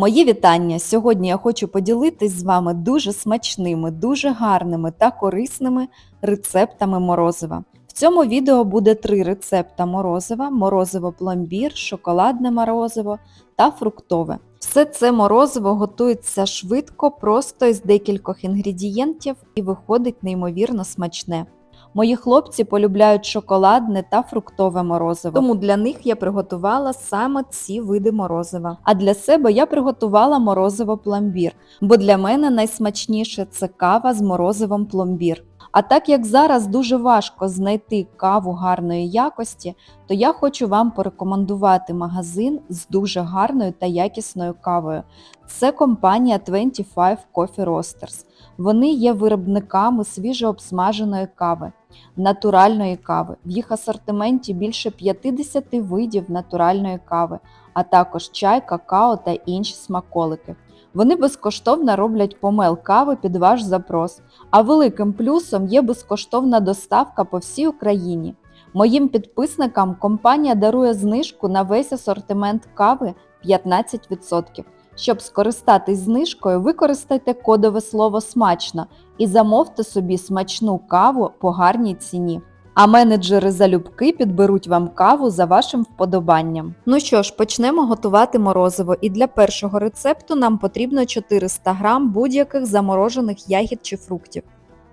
Мої вітання! Сьогодні я хочу поділитись з вами дуже смачними, дуже гарними та корисними рецептами морозива. В цьому відео буде три рецепта морозива: морозиво пломбір, шоколадне морозиво та фруктове. Все це морозиво готується швидко, просто із декількох інгредієнтів і виходить неймовірно смачне. Мої хлопці полюбляють шоколадне та фруктове морозиво, тому для них я приготувала саме ці види морозива. А для себе я приготувала морозиво пломбір, бо для мене найсмачніше це кава з морозивом пломбір. А так як зараз дуже важко знайти каву гарної якості, то я хочу вам порекомендувати магазин з дуже гарною та якісною кавою. Це компанія 25 Coffee Roasters. Вони є виробниками свіжообсмаженої кави, натуральної кави. В їх асортименті більше 50 видів натуральної кави, а також чай, какао та інші смаколики. Вони безкоштовно роблять помел кави під ваш запрос, а великим плюсом є безкоштовна доставка по всій Україні. Моїм підписникам компанія дарує знижку на весь асортимент кави 15%. Щоб скористатись знижкою, використайте кодове слово смачно і замовте собі смачну каву по гарній ціні. А менеджери залюбки підберуть вам каву за вашим вподобанням. Ну що ж, почнемо готувати морозиво. І для першого рецепту нам потрібно 400 г будь-яких заморожених ягід чи фруктів.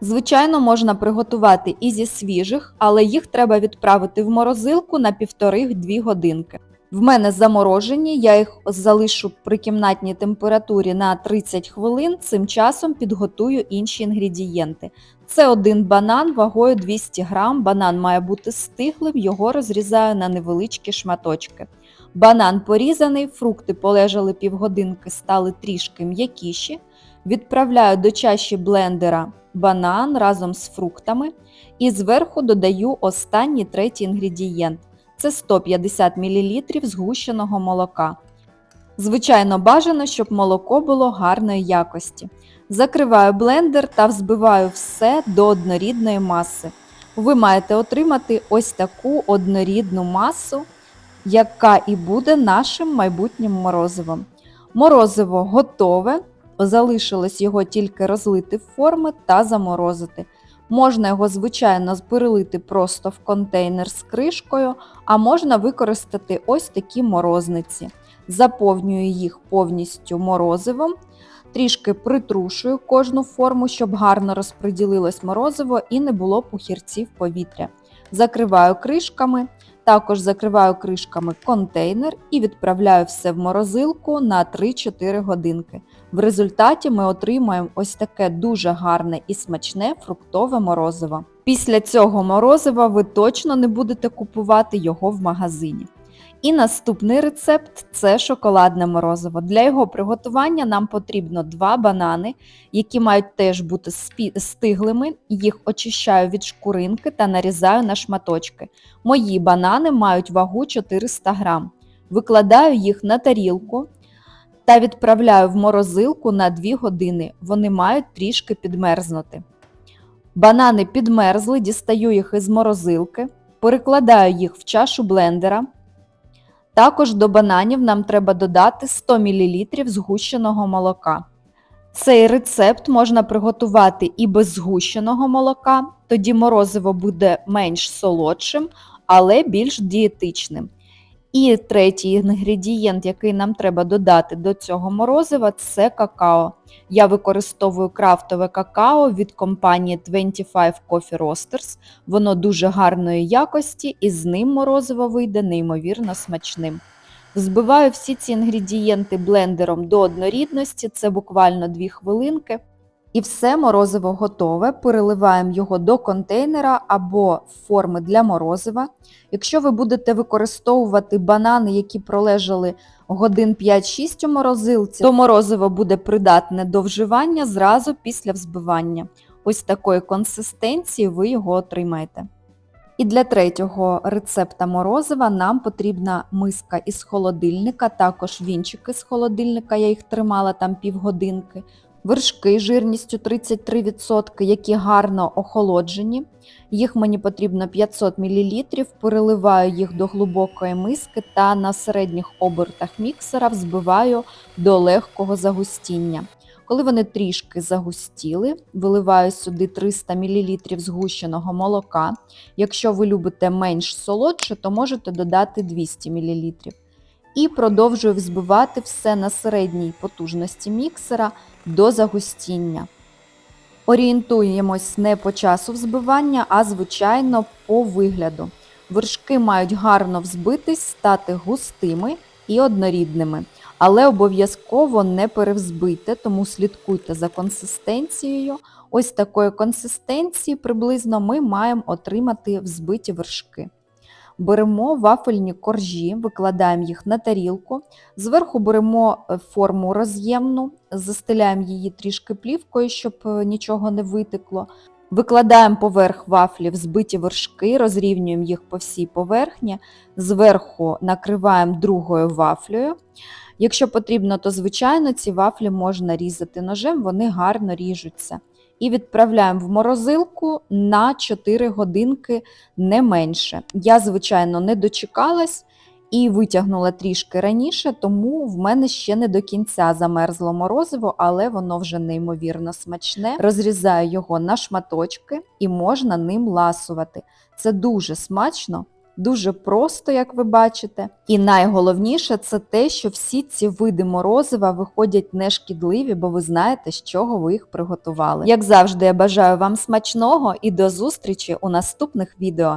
Звичайно, можна приготувати і зі свіжих, але їх треба відправити в морозилку на 1,5-2 годинки. В мене заморожені, я їх залишу при кімнатній температурі на 30 хвилин, цим часом підготую інші інгредієнти. Це один банан вагою 200 г, банан має бути стиглим, його розрізаю на невеличкі шматочки. Банан порізаний, фрукти полежали півгодинки, стали трішки м'якіші. Відправляю до чаші блендера банан разом з фруктами і зверху додаю останній третій інгредієнт це 150 мл згущеного молока. Звичайно, бажано, щоб молоко було гарної якості. Закриваю блендер та взбиваю все до однорідної маси. Ви маєте отримати ось таку однорідну масу, яка і буде нашим майбутнім морозивом. Морозиво готове, залишилось його тільки розлити в форми та заморозити. Можна його, звичайно, перелити просто в контейнер з кришкою, а можна використати ось такі морозниці. Заповнюю їх повністю морозивом, трішки притрушую кожну форму, щоб гарно розподілилось морозиво і не було пухірців повітря. Закриваю кришками, також закриваю кришками контейнер і відправляю все в морозилку на 3-4 годинки. В результаті ми отримаємо ось таке дуже гарне і смачне фруктове морозиво. Після цього морозива ви точно не будете купувати його в магазині. І наступний рецепт це шоколадне морозиво. Для його приготування нам потрібно два банани, які мають теж бути стиглими. Їх очищаю від шкуринки та нарізаю на шматочки. Мої банани мають вагу 400 грам. Викладаю їх на тарілку та відправляю в морозилку на 2 години. Вони мають трішки підмерзнути. Банани підмерзли, дістаю їх із морозилки, перекладаю їх в чашу блендера. Також до бананів нам треба додати 100 мл згущеного молока. Цей рецепт можна приготувати і без згущеного молока, тоді морозиво буде менш солодшим, але більш дієтичним. І третій інгредієнт, який нам треба додати до цього морозива, це какао. Я використовую крафтове какао від компанії 25 Coffee Roasters. Воно дуже гарної якості і з ним морозиво вийде неймовірно смачним. Взбиваю всі ці інгредієнти блендером до однорідності, це буквально 2 хвилинки. І все морозиво готове, переливаємо його до контейнера або форми для морозива. Якщо ви будете використовувати банани, які пролежали годин 5-6 у морозилці, то морозиво буде придатне до вживання зразу після взбивання. Ось такої консистенції ви його отримаєте. І для третього рецепта морозива нам потрібна миска із холодильника, також вінчики з холодильника, я їх тримала там півгодинки. Вершки жирністю 33%, які гарно охолоджені. Їх мені потрібно 500 мл, переливаю їх до глибокої миски та на середніх обертах міксера взбиваю до легкого загустіння. Коли вони трішки загустіли, виливаю сюди 300 мл згущеного молока. Якщо ви любите менш солодше, то можете додати 200 мл. І продовжую взбивати все на середній потужності міксера до загустіння. Орієнтуємось не по часу взбивання, а звичайно по вигляду. Вершки мають гарно взбитись, стати густими і однорідними, але обов'язково не перевзбийте, тому слідкуйте за консистенцією. Ось такої консистенції приблизно ми маємо отримати взбиті вершки. Беремо вафельні коржі, викладаємо їх на тарілку, зверху беремо е, форму роз'ємну, застеляємо її трішки плівкою, щоб е, нічого не витекло. Викладаємо поверх вафлів збиті вершки, розрівнюємо їх по всій поверхні, зверху накриваємо другою вафлею. Якщо потрібно, то звичайно ці вафлі можна різати ножем, вони гарно ріжуться. І відправляємо в морозилку на 4 годинки не менше. Я, звичайно, не дочекалась і витягнула трішки раніше, тому в мене ще не до кінця замерзло морозиво, але воно вже неймовірно смачне. Розрізаю його на шматочки і можна ним ласувати. Це дуже смачно. Дуже просто, як ви бачите. І найголовніше це те, що всі ці види морозива виходять нешкідливі, бо ви знаєте, з чого ви їх приготували. Як завжди, я бажаю вам смачного і до зустрічі у наступних відео.